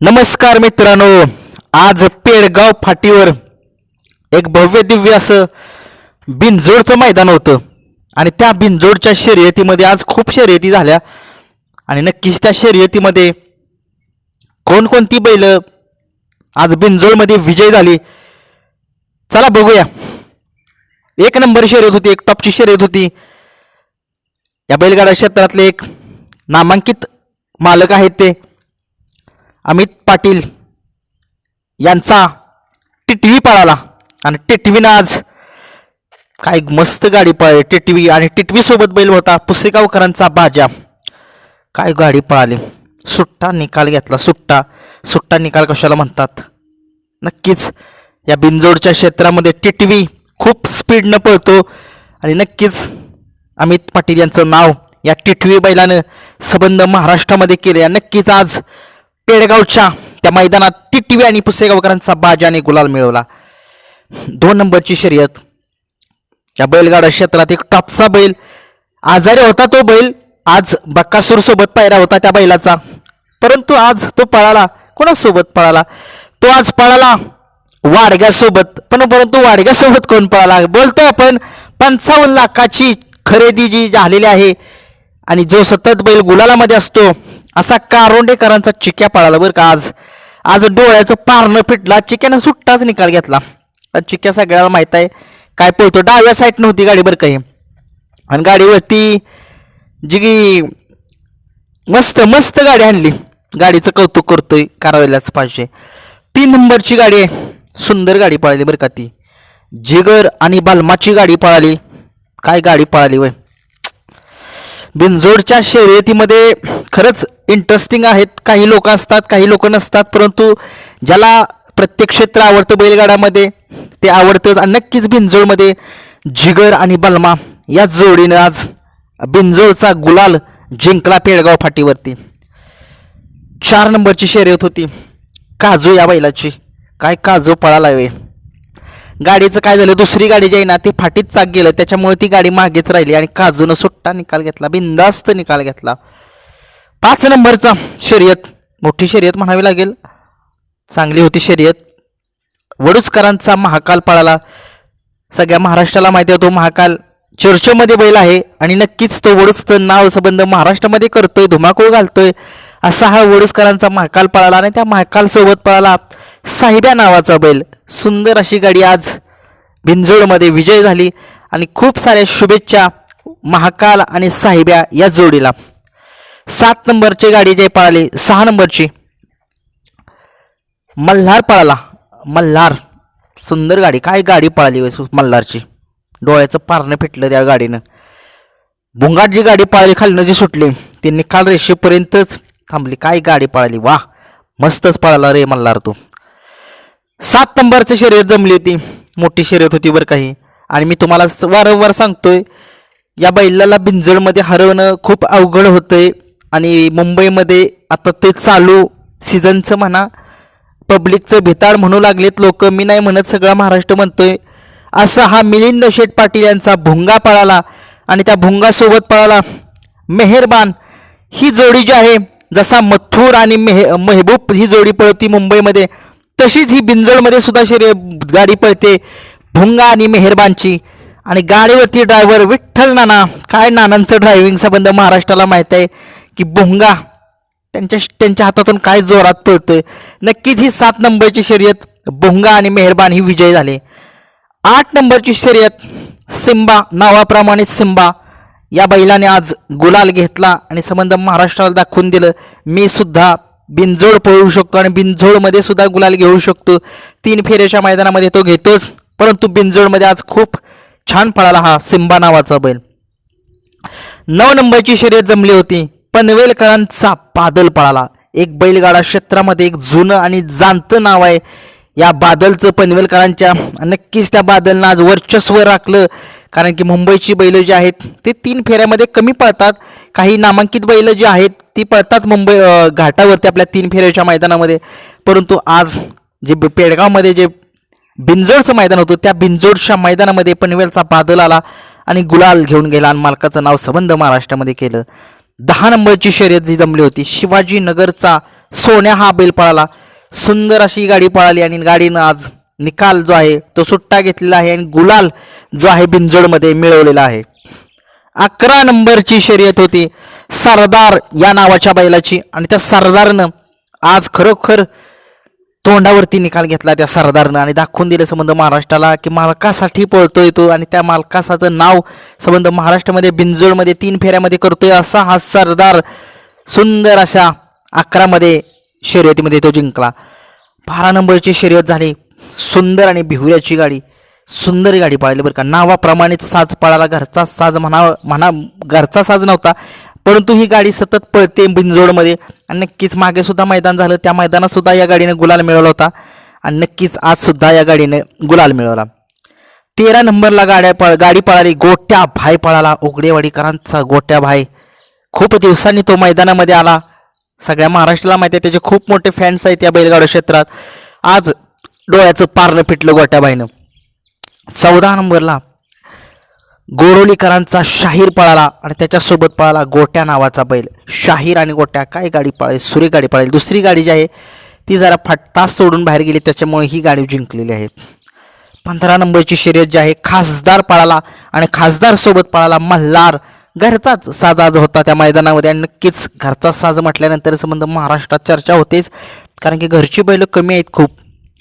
नमस्कार मित्रांनो आज पेडगाव फाटीवर एक भव्य दिव्य असं बिनजोडचं मैदान होतं. आणि त्या बिनजोडच्या शर्यतीमध्ये आज खूप शर्यती झाल्या. आणि नक्कीच त्या शर्यतीमध्ये कोणकोणती बैल आज बिनजोडमध्ये विजय झाली? चला बघूया. एक नंबर शर्यत होती एक टॉपची शर्यत होती. या बैलगाडा क्षेत्रातले एक नामांकित मालक आहेत ते. अमित पाटील यांचा टिटवी पळाला. आणि टिटवीनं आज काय मस्त गाडी पळाली. टिटवी आणि टिटवीसोबत बैल होता पुसेगावकरांचा बाजा. काय गाडी पळाली. सुट्टा निकाल घेतला. सुट्टा. सुट्टा निकाल कशाला म्हणतात? नक्कीच या बिनजोडच्या क्षेत्रामध्ये टिटवी खूप स्पीडनं पळतो. आणि नक्कीच अमित पाटील यांचं नाव या टिटवी बैलानं संबंध महाराष्ट्रामध्ये केले नक्कीच आज पेडगावच्या त्या मैदानात टिटवी आणि पुसेगावकरांचा बाजाने गुलाल मिळवला. दोन नंबरची शर्यत. या बैलगाडा क्षेत्रात एक टॉपचा बैल. आजारी होता तो बैल. आज बक्कासूर सोबत पायरा होता त्या बैलाचा. परंतु आज तो पळाला. कोणासोबत पळाला? तो आज पळाला वाडग्यासोबत. पण परंतु वाडग्यासोबत कोण पळाला? बोलतोय आपण पंचावन्न लाखाची खरेदी जी झालेली आहे आणि जो सतत बैल गुलालामध्ये असतो असा कारोंडेकरांचा चिक्या पळाला बरं का आज. आज डोळ्याचं पारणं फिटला. चिक्यानं सुट्टाच निकाल घेतला. तर चिक्या सगळ्याला माहीत आहे काय पळतो. डाव्या साईड नव्हती गाडी बरं काही आणि गाडीवरती जी की मस्त मस्त गाडी आणली. गाडीचं कौतुक करतोय करायलाच पाहिजे. तीन नंबरची गाडी आहे. सुंदर गाडी पळाली बरं का ती. जिगर आणि बालमाची गाडी पळाली. काय गाडी पळाली वय. बिनजोडच्या शर्यतीमध्ये खरंच इंटरेस्टिंग आहेत. काही लोक असतात काही लोक नसतात. परंतु ज्याला प्रत्येक क्षेत्र आवडतं बैलगाड्यामध्ये ते आवडतंच. आणि नक्कीच बिनजोडमध्ये जिगर आणि बलमा या जोडीनं आज बिंजोळचा गुलाल जिंकला पेडगाव फाटीवरती. चार नंबरची शर्यत होती. काजू या बैलाची. काय काजू पळाला वे गाडीचं काय झालं? दुसरी गाडी जी आहे ना ती फाटीत चाक गेलं. त्याच्यामुळे ती गाडी मागेच राहिली आणि काजूनं सुट्टा निकाल घेतला. बिंदास्त निकाल घेतला. पाच नंबरचा शर्यत मोठी शर्यत म्हणावी लागेल. चांगली होती शर्यत. वडूचकरांचा महाकाल पळाला. सगळ्या महाराष्ट्राला माहिती आहे तो महाकाल चर्चेमध्ये बैल आहे आणि नक्कीच तो वडुसचं नाव संबंध महाराष्ट्रामध्ये करतोय धुमाकूळ घालतोय असा हा वडूचकरांचा महाकाल पळाला आणि त्या महाकालसोबत पळाला साहिब्या नावाचा बैल. सुंदर अशी गाडी आज भिंजोडमध्ये विजय झाली आणि खूप साऱ्या शुभेच्छा महाकाल आणि साहिब्या या जोडीला. सात नंबरची गाडी जे पळाली सहा नंबरची. मल्हार पळाला. मल्हार. सुंदर गाडी. काय गाडी पळाली मल्हारची? डोळ्याचं पारणं फिटलं त्या गाडीनं. भुंगाट जी गाडी पळाली खालनं जी सुटली ती निकाल रेषेपर्यंतच थांबली. काय गाडी पळाली? वा मस्तच पळाला रे मल्हार तू. सात नंबरची शर्यत जमली होती. मोठी शर्यत होती बरं काही आणि मी तुम्हाला वारंवार सांगतोय या बैलाला बिंजळमध्ये हरवणं खूप अवघड होतंय. आणि मुंबईमध्ये आता ते चालू सीझनचं म्हणा पब्लिकचं भिताड म्हणू लागलेत लोक. मी नाही म्हणत सगळा महाराष्ट्र म्हणतोय. असा हा मिलिंद शेठ पाटील यांचा भुंगा पळाला आणि त्या भुंगासोबत पळाला मेहरबान. ही जोडी जी आहे जसा मथुर आणि मेह मेहबूब ही जोडी पळती मुंबईमध्ये तशीच ही बिंजोडमध्ये सुद्धा शरीर गाडी पळते भुंगा आणि मेहरबानची. आणि गाडीवरती ड्रायव्हर विठ्ठल नाना. काय नानांचं ड्रायव्हिंग संबंध महाराष्ट्राला माहीत आहे. की भुंगा. त्यांच्या त्यांच्या हातातून काय जोरात पळतोय. नक्कीच ही सात नंबरची शर्यत भोंगा आणि मेहरबान ही विजय झाले. आठ नंबरची शर्यत सिंबा नावाप्रमाणे सिंबा. या बैलाने आज गुलाल घेतला आणि संबंध महाराष्ट्राला दाखवून दिलं. मी सुद्धा बिनजोड पळू शकतो आणि बिनजोडमध्ये सुद्धा गुलाल घेऊ शकतो. तीन फेरेच्या मैदानामध्ये तो घेतोच परंतु बिनजोडमध्ये आज खूप छान पळाला हा सिंबा नावाचा बैल. नऊ नंबरची शर्यत जमली होती. पनवेलकरांचा बादल पळाला. एक बैलगाडा क्षेत्रामध्ये एक जुनं आणि जाणतं नाव आहे. या बादलचं पनवेलकरांच्या नक्कीच त्या बादलनं आज वर्चस्व राखलं. कारण की मुंबईची बैलं जी आहेत ते तीन फेऱ्यामध्ये कमी पळतात. काही नामांकित बैलं जी आहेत ती पळतात मुंबई घाटावरती आपल्या तीन फेऱ्याच्या मैदानामध्ये. परंतु आज जे पेडगावमध्ये जे बिंजोडचं मैदान होतं त्या बिंजोडच्या मैदानामध्ये पनवेलचा बादल आला आणि गुलाल घेऊन गेला आणि मालकाचं नाव संबंध महाराष्ट्रामध्ये केलं. दहा नंबरची शर्यत जी जमली होती शिवाजीनगरचा सोन्या हा बैल पळाला. सुंदर अशी गाडी पळाली आणि गाडीनं आज निकाल जो आहे तो सुट्टा घेतलेला आहे आणि गुलाल जो आहे बिंजोडमध्ये मिळवलेला आहे. अकरा नंबरची शर्यत होती सरदार या नावाच्या बैलाची आणि त्या सरदारनं आज खरोखर तोंडावरती निकाल घेतला त्या सरदारनं आणि दाखवून दिले संबंध महाराष्ट्राला की मालकासाठी पळतोय तो आणि त्या मालकासाचं नाव संबंध महाराष्ट्रामध्ये बिंजोडमध्ये तीन फेऱ्यामध्ये करतोय असा हा सरदार सुंदर अशा अकरामध्ये शर्यतीमध्ये तो जिंकला. बारा नंबरची शर्यत झाली. सुंदर आणि भिवऱ्याची गाडी. सुंदर गाडी पळाली बरं का. नावाप्रमाणेच साज पळाला घरचा साज म्हणा म्हणा घरचा साज नव्हता. परंतु ही गाडी सतत पळते बिंजोडमध्ये आणि नक्कीच मागे सुद्धा मैदान झालं. त्या मैदानात सुद्धा या गाडीनं गुलाल मिळवला होता. आणि नक्कीच आज सुद्धा या गाडीने गुलाल मिळवला. तेरा नंबरला गाड्या पळ गाडी पळाली. गोट्या भाई पळाला. उघडेवाडीकरांचा गोट्या भाई. खूप दिवसांनी तो मैदानामध्ये आला. सगळ्या महाराष्ट्राला माहिती आहे. त्याचे खूप मोठे फॅन्स आहेत या बैलगाडा क्षेत्रात. आज डोळ्याचं पारणं फिटलं गोट्याबाईनं चौदा नंबरला गोडोलीकरांचा शाहीर पळाला आणि त्याच्यासोबत पळाला गोट्या नावाचा बैल. शाहीर आणि गोट्या काय गाडी पळाली? सुरे गाडी पळाली. दुसरी गाडी जी आहे ती जरा फटतास सोडून बाहेर गेली. त्याच्यामुळे ही गाडी जिंकलेली आहे. पंधरा नंबरची शर्यत जी आहे खासदार पळाला आणि खासदार सोबत पळाला मल्हार. घरचाच साज आज होता त्या मैदानामध्ये आणि नक्कीच घरचा साज म्हटल्यानंतर संबंध महाराष्ट्रात चर्चा होतेच. कारण की घरची बैलं कमी आहेत खूप.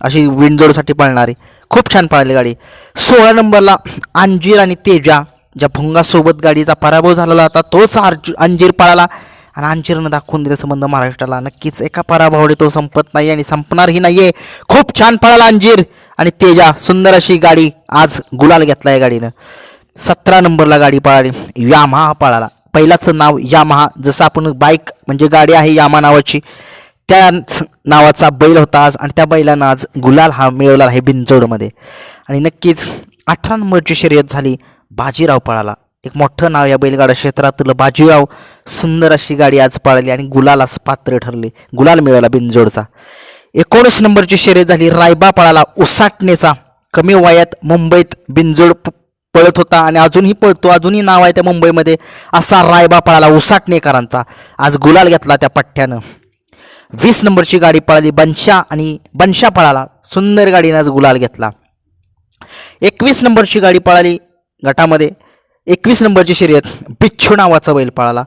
अशी विंडजोडसाठी पळणारी. खूप छान पळाली गाडी. सोळा नंबरला अंजीर आणि तेजा. ज्या भुंगासोबत गाडीचा पराभव झालेला होता तोच अर्ज अंजीर पळाला. आणि अंजीरनं दाखवून दिले संबंध महाराष्ट्राला. नक्कीच एका पराभवाने तो संपत नाही आणि संपणारही नाही आहे खूप छान पळाला अंजीर आणि तेजा. सुंदर अशी गाडी आज गुलाल घेतला या गाडीनं. सतरा नंबरला गाडी पळाली. यामहा पळाला. पहिलाचं नाव यामहा. जसं आपण बाईक म्हणजे गाडी आहे यामा नावाची. त्याच नावाचा बैल होता आज आणि त्या बैलानं आज गुलाल हा मिळवला आहे बिंजोडमध्ये आणि नक्कीच अठरा नंबरची शर्यत झाली बाजीराव पळाला. एक मोठं नाव या बैलगाडा क्षेत्रातलं बाजीराव सुंदर अशी गाडी आज पळाली आणि गुलालास पात्र ठरली. गुलाल मिळवला बिंजोडचा एकोणीस नंबरची शर्यत झाली. रायबा पळाला. उसाटणेचा. कमी वयात मुंबईत बिंजोड पळत होता आणि अजूनही पळतो. अजूनही नाव आहे त्या मुंबईमध्ये. असा रायबा पळाला. उसाटणेकरांचा. आज गुलाल घेतला त्या पठ्ठ्यानं. वीस नंबरची गाडी पळाली. बनशा आणि बनशा पळाला. सुंदर गाडीनं आज गुलाल घेतला. एकवीस नंबरची गाडी पळाली गटामध्ये. एकवीस नंबरची शर्यत बिच्छू नावाचा बैल पळाला.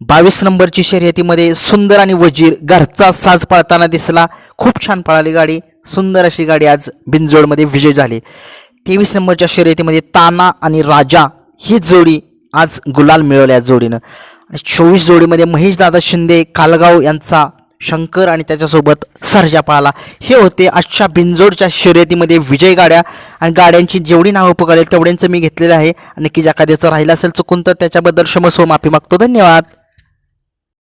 बावीस नंबरची शर्यतीमध्ये सुंदर आणि वजीर घरचा साज पळताना दिसला. खूप छान पळाली गाडी. सुंदर अशी गाडी आज बिनजोडमध्ये विजय झाली. तेवीस नंबरच्या शर्यतीमध्ये ताना आणि राजा ही जोडी आज गुलाल मिळवल्या जोडीनं. आणि चोवीस जोडीमध्ये महेश दादा शिंदे कालगाव यांचा शंकर आणि त्याच्यासोबत सरजा पाळाला हे होते आजच्या बिंजोडच्या शर्यतीमध्ये विजय गाड्या. आणि गाड्यांची जेवढी नावं पकडेल तेवढ्यांचं मी घेतलेलं आहे. आणि की एखाद्याचं राहिलं असेल चुकून तर त्याच्याबद्दल क्षमस्व माफी मागतो. धन्यवाद.